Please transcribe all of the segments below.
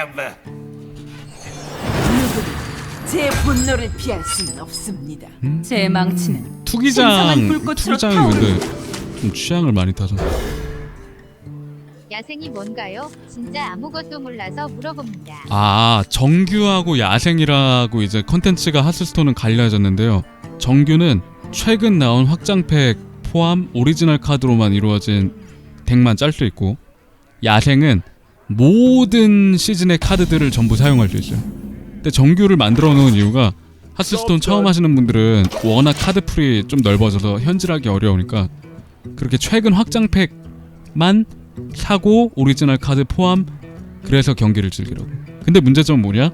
have. 누구도 제 분노를 피할 수는 없습니다. 제 망치는 신성한 투기장 불꽃으로 투기장이 근데 좀 취향을 많이 타서 야생이 뭔가요? 진짜 아무것도 몰라서 물어봅니다. 아 정규하고 야생이라고 이제 컨텐츠가 하스스톤은 갈려졌는데요 정규는 최근 나온 확장팩 포함 오리지널 카드로만 이루어진 덱만 짤 수 있고 야생은 모든 시즌의 카드들을 전부 사용할 수 있어요 근데 정규를 만들어 놓은 이유가 하스스톤 처음 하시는 분들은 워낙 카드 풀이 좀 넓어져서 현질하기 어려우니까 그렇게 최근 확장팩만 사고 오리지널 카드 포함 그래서 경기를 즐기라고. 근데 문제점은 뭐냐?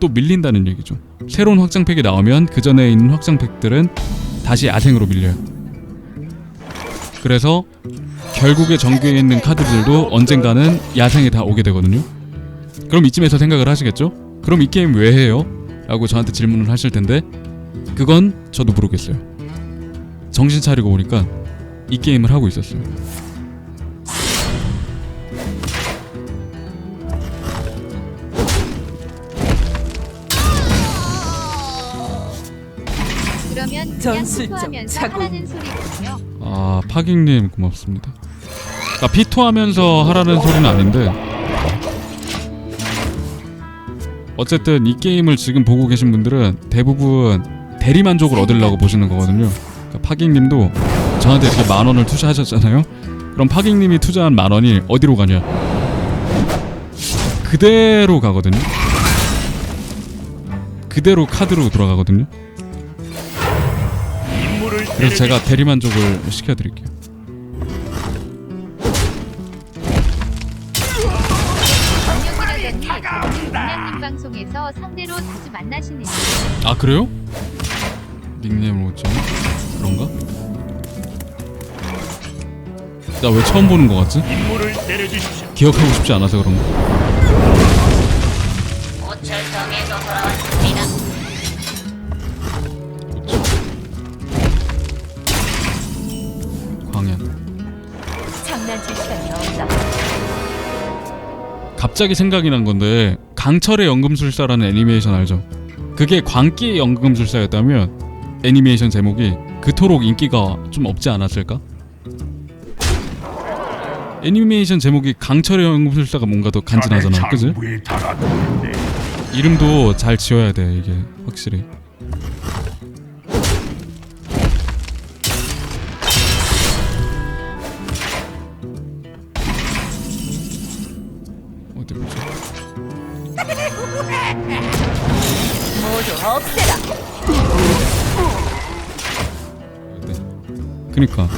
또 밀린다는 얘기죠. 새로운 확장팩이 나오면 그 전에 있는 확장팩들은 다시 야생으로 밀려요. 그래서 결국에 정규에 있는 카드들도 언젠가는 야생에 다 오게 되거든요. 그럼 이쯤에서 생각을 하시겠죠? 그럼 이 게임 왜 해요? 라고 저한테 질문을 하실 텐데 그건 저도 모르겠어요. 정신 차리고 보니까 이 게임을 하고 있었어요. 그러면 그냥 전술적. 하라는 소리군요. 아 파깅님 고맙습니다. 아 피토하면서 하라는 소리는 아닌데 어쨌든 이 게임을 지금 보고 계신 분들은 대부분 대리 만족을 얻으려고 보시는 거거든요. 그러니까 파깅님도 저한테 이렇게 만 원을 투자하셨잖아요. 그럼 파깅님이 투자한 만 원이 어디로 가냐? 그대로 가거든요. 그대로 카드로 돌아가거든요. 임무를 그래서 제가 대리 만족을 시켜드릴게요. 방송에서 상대로 자주 만나시네요. 아 그래요? 닉네임 뭐지? 그런가? 나 왜 처음 보는 거 같지? 임무를 내려주십시오. 기억하고 싶지 않아서 그런가? 오철성에서 돌아왔습니다. 광현. 장난칠 시간이 없다. 갑자기 생각이 난 건데 강철의 연금술사라는 애니메이션 알죠? 그게 광기의 연금술사였다면 애니메이션 제목이 그토록 인기가 좀 없지 않았을까? 애니메이션 제목이 강철의 연금술사가 뭔가 더 간지나잖아, 그지? 이름도 잘 지어야 돼 이게 확실히 모두 없애라. 네. 그니까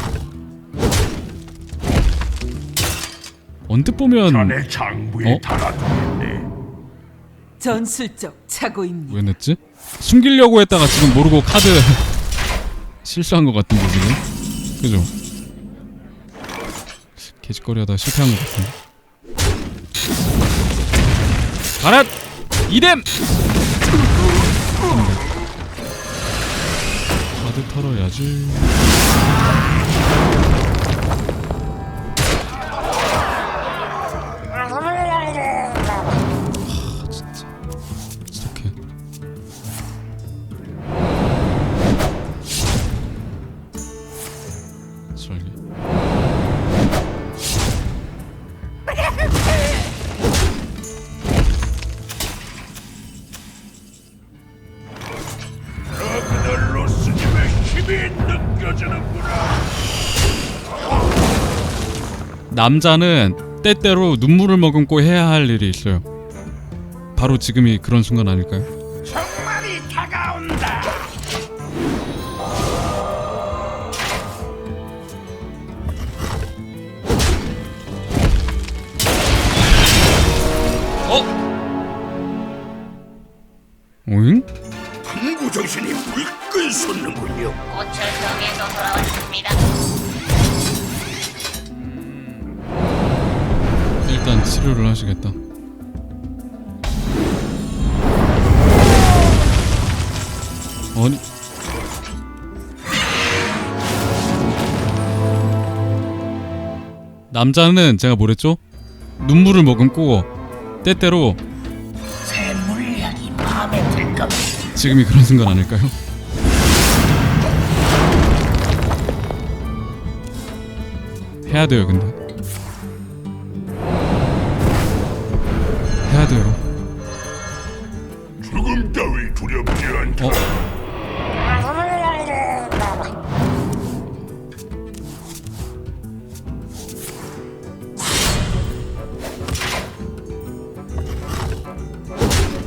언뜻 보면 자네 장부에 어? 달아뒀는데 전술적 착오입니다. 왜 냈지? 숨기려고 했다가 지금 모르고 카드 실수한 것 같은데 지금 그죠? 개짓거리하다 실패한 것 같은데 가라! 이뎀! 카드 털어야지. 설계 남자는 때때로 눈물을 머금고 해야 할 일이 있어요. 바로 지금이 그런 순간 아닐까요? 정말이 다가온다. 오잉? 당구 정신이 불끈 솟는군요. 오철성에서 돌아왔습니다. 일단 치료를 하시겠다. 아니 남자는 제가 뭐랬죠? 눈물을 머금고 때때로 지금이 그런 순간 아닐까요? 해야 돼요 근데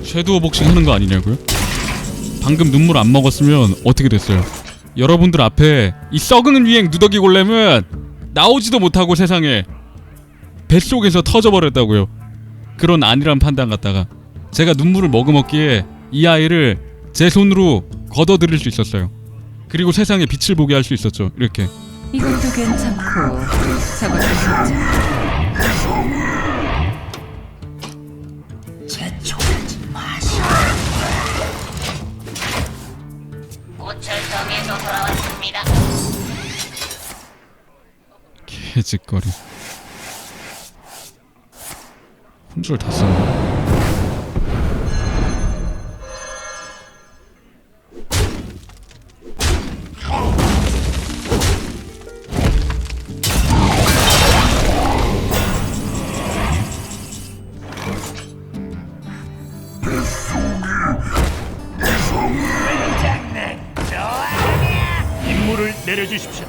섀도우 복싱 하는 거 아니냐고요? 방금 눈물 안 먹었으면 어떻게 됐어요? 여러분들 앞에 이 썩은 유행 누더기 골렘은 나오지도 못하고 세상에 뱃속에서 터져버렸다고요. 그런 아니란 판단 갖다가 제가 눈물을 머금었기에 이 아이를 제 손으로 걷어들일 수 있었어요. 그리고 세상에 빛을 보게 할 수 있었죠. 이렇게 이것도 괜찮고 저것도 괜찮고 돌아왔습니다. 개짓거리. 혼줄 다 썼네. 내려주십시오.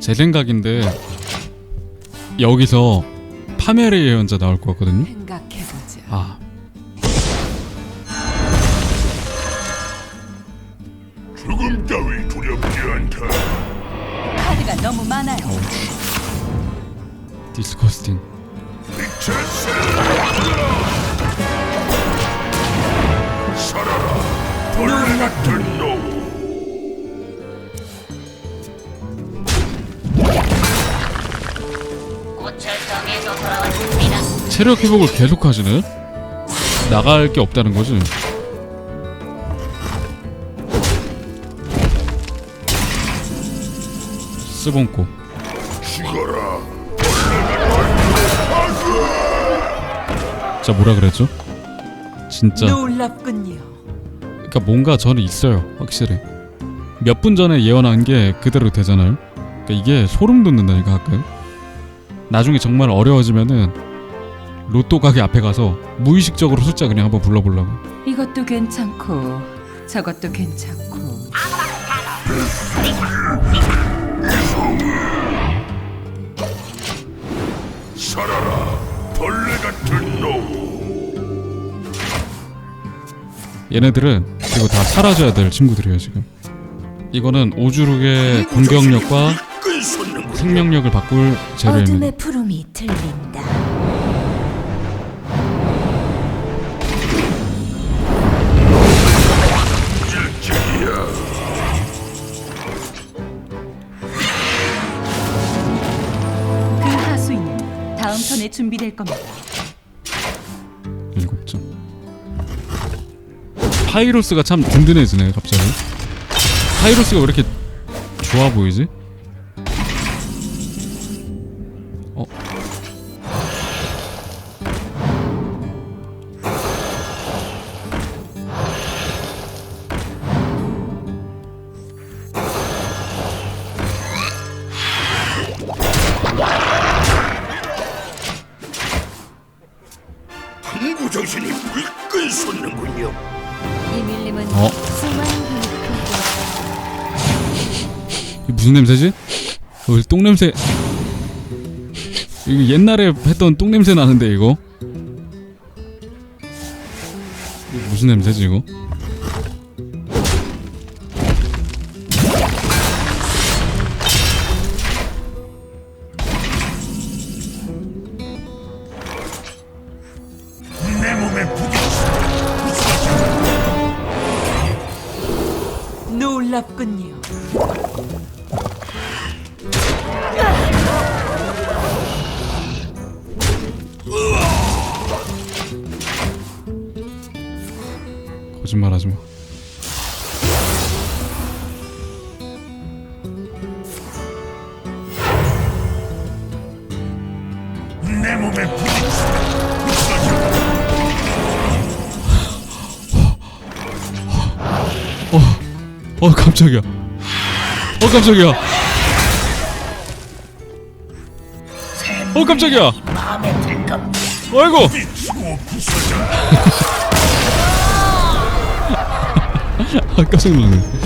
제 생각인데 여기서 파멸의 예언자 나올 것 같거든요. 생각해보자. 아 죽음 따위 두렵지 않다. 카드가 너무 많아요. 디스커스팅. 미쳤어. 살아라. 벌레 같은 놈. 체력 회복을 계속 하시네. 나갈 게 없다는 거지. 죽어라. 진짜 뭐라 그랬죠? 진짜. 놀랍군요. 그러니까 뭔가 저는 있어요 확실히 몇 분 전에 예언한 게 그대로 되잖아요 그러니까 이게 소름 돋는다니까 가끔 나중에 정말 어려워지면은 로또 가게 앞에 가서 무의식적으로 숫자 그냥 한번 불러보려고 이것도 괜찮고 저것도 괜찮고 살아라. 벌레 같은 놈. 얘네들은 그리고 다 사라져야 될 친구들이에요 지금 이거는 오주룩의 공격력과 끈 솟는군. 생명력을 바꿀 재료입니다 어둠의 푸름이 들린다. 그 하수인은 다음 턴에 준비될 겁니다. 일곱 점 파이로스가 참 든든해지네 갑자기 파이로스가 왜 이렇게 좋아 보이지? 무슨 냄새지? 어, 똥 냄새. 이거 옛날에 했던 똥 냄새 나는데 이거. 무슨 냄새지 이거? 놀랍군요. 거짓말하지 마. 내 몸에. 어, 어 깜짝이야. 어 깜짝이야. 어 깜짝이야. 아이고. 아 깜짝 놀랐네.